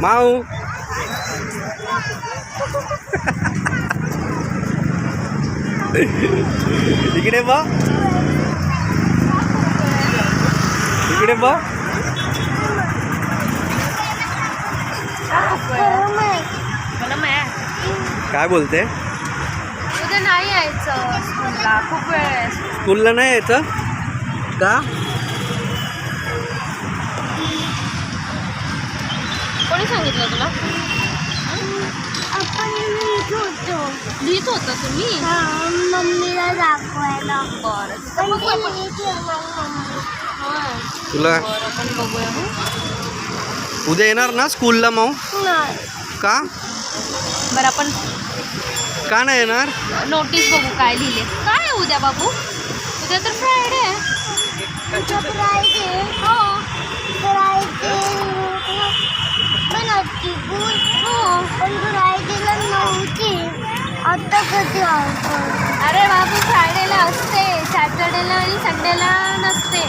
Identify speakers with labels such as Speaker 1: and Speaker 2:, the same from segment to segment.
Speaker 1: माऊ. इकडे बघ. इकडे
Speaker 2: मॅ
Speaker 1: काय बोलते?
Speaker 2: उद्या नाही यायचं स्कूलला. खूप वेळ
Speaker 1: स्कूलला नाही यायचं? का?
Speaker 2: सांगितलं तुला?
Speaker 3: आपण लिहित होतो.
Speaker 2: लिहित होता तुम्ही?
Speaker 3: हा, मम्मीला दाखवायला.
Speaker 2: बरं
Speaker 3: पण.
Speaker 1: तुला?
Speaker 2: बरं आपण बघूया.
Speaker 1: उद्या येणार ना स्कूलला
Speaker 3: नाही.
Speaker 1: का?
Speaker 2: बरं आपण
Speaker 1: का नाही येणार?
Speaker 2: नोटीस बघू काय लिहिले. काय उद्या बाबू? उद्या तर फ्रायडे आहे.
Speaker 3: उद्या
Speaker 2: हो
Speaker 3: आता कधी
Speaker 2: अरे बाबू फ्रायडेला असते. सॅटर्डेला आणि संडेला नसते.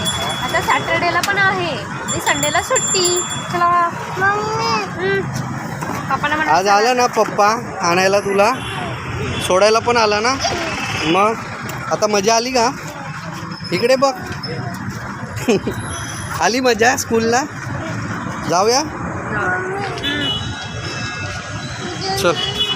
Speaker 2: आता सॅटर्डेला पण आहे. आणि संडेला सुट्टी. चला.
Speaker 3: मम्मी.
Speaker 2: पप्पाला म्हणा
Speaker 1: आज आला ना पप्पा आणायला तुला? सोडायला पण आला ना? मग? आता मजा आली का? इकडे बघ. आली मजा स्कूलला? जाऊया? চল